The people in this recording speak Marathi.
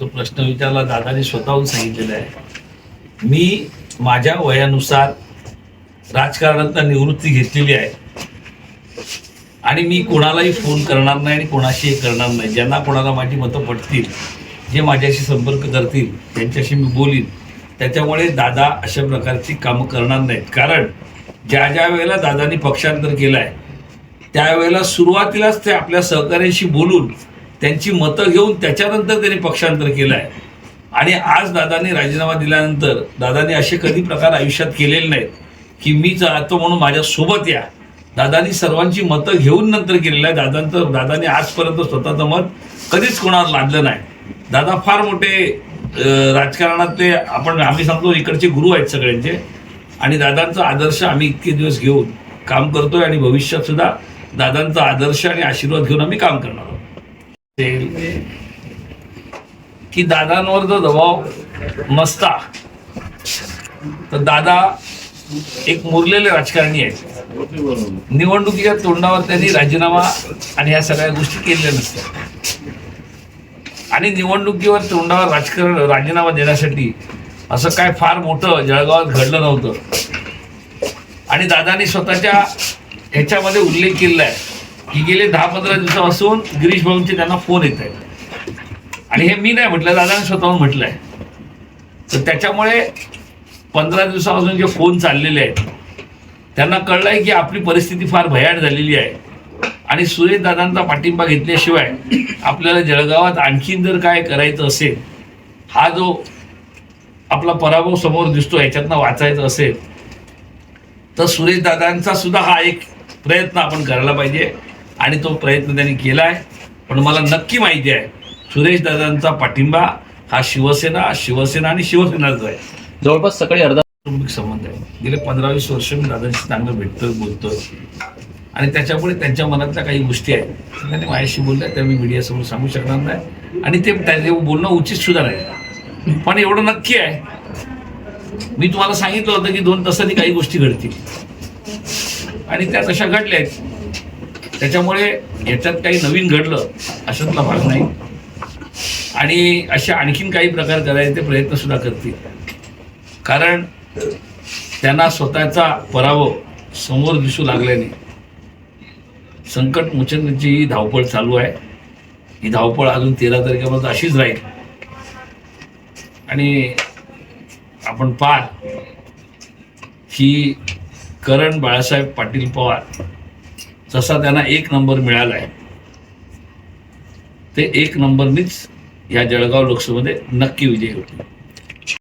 तो प्रश्न विचारला दादाने स्वतःहून सांगितलेला आहे. मी माझ्या वयानुसार राजकारणात निवृत्ती घेतलेली आहे. आणि मी कोणालाही फोन करणार नाही आणि कोणाशी करणार नाही. ज्यांना कोणाला माझी मतं पटतील जे माझ्याशी संपर्क करतील त्यांच्याशी मी बोलीन त्याच्यामुळे दादा अशा प्रकारची कामं करणार नाहीत. कारण ज्या ज्या वेळेला दादानी पक्षांतर केलं आहे त्यावेळेला सुरुवातीलाच ते आपल्या सहकार्यांशी बोलून त्यांची मतं घेऊन त्याच्यानंतर त्यांनी पक्षांतर केलं आहे आणि आज दादांनी राजीनामा दिल्यानंतर दादांनी असे कधी प्रकार आयुष्यात केलेले नाहीत की मी जातो म्हणून माझ्यासोबत या. दादांनी सर्वांची मतं घेऊन नंतर केलेलं आहे. दादांचं दादांनी आजपर्यंत स्वतःचं मत कधीच कोणावर लादलं नाही. दादा फार मोठे राजकारणातले आपण आम्ही सांगतो इकडचे गुरु आहेत सगळ्यांचे. आणि दादांचा आदर्श आम्ही इतके दिवस घेऊन काम करतोय आणि भविष्यात सुद्धा दादांचा आदर्श आणि आशीर्वाद घेऊन आम्ही काम करणार आहोत. की दादांवर जर दबाव नसता तर दादा एक मुरलेले राजकारणी आहेत. निवडणुकीच्या तोंडावर त्यांनी राजीनामा आणि ह्या सगळ्या गोष्टी केलेल्या नसत्या. आणि निवडणुकीवर तोंडावर राजकारण राजीनामा देण्यासाठी असं काय फार मोठं जळगावात घडलं नव्हतं. आणि दादानी स्वतःच्या ह्याच्यामध्ये उल्लेख केलेला आहे. की गेले दहा पंधरा दिवसापासून गिरीश भाऊंचे त्यांना फोन येत आहेत. आणि हे मी नाही म्हटलं दादाने स्वतःहून म्हटलं तर त्याच्यामुळे पंधरा दिवसापासून जे फोन चाललेले आहेत त्यांना कळलं आहे की आपली परिस्थिती फार भयाट झालेली आहे. आणि सुरेश दादांचा पाठिंबा घेतल्याशिवाय आपल्याला जळगावात आणखीन जर काय करायचं असेल हा जो आपला पराभव समोर दिसतो याच्यातनं वाचायचं असेल तर सुरेश दादांचा सुद्धा हा एक प्रयत्न आपण करायला पाहिजे. आणि तो प्रयत्न त्यांनी केला आहे पण मला नक्की माहिती आहे सुरेश दादांचा पाठिंबा हा शिवसेना शिवसेना आणि शिवसेनाचा आहे. जवळपास सकाळी अर्धा कौटुंबिक संबंध आहे. गेले पंधरा वीस वर्ष मी दादांशी चांगलं भेटतोय बोलतोय. आणि त्याच्यामुळे त्यांच्या मनातल्या काही गोष्टी आहेत त्यांनी माझ्याशी बोलल्या त्या मी मीडियासमोर सांगू शकणार नाही. आणि ते ते बोलणं उचित सुद्धा नाही. पण एवढं नक्की आहे. मी तुम्हाला सांगितलं होतं की दोन तासांनी काही गोष्टी घडतील. आणि त्या तशा घडल्या आहेत. त्याच्यामुळे याच्यात काही नवीन घडलं अशातला भाग नाही. आणि असे आणखीन काही प्रकार करायचे प्रयत्नसुद्धा करतील. कारण त्यांना स्वतःचा पराभव समोर दिसू लागल्याने संकट मोचनाची ही धावपळ चालू आहे. ही धावपळ अजून तेरा तारखेपर्यंत अशीच राहील. आणि आपण पार की करण बाळासाहेब पाटील पवार जसा त्यांना एक नंबर मिळाला आहे ते एक नंबरनीच या जळगाव लोकसभेमध्ये नक्की विजयी होतील.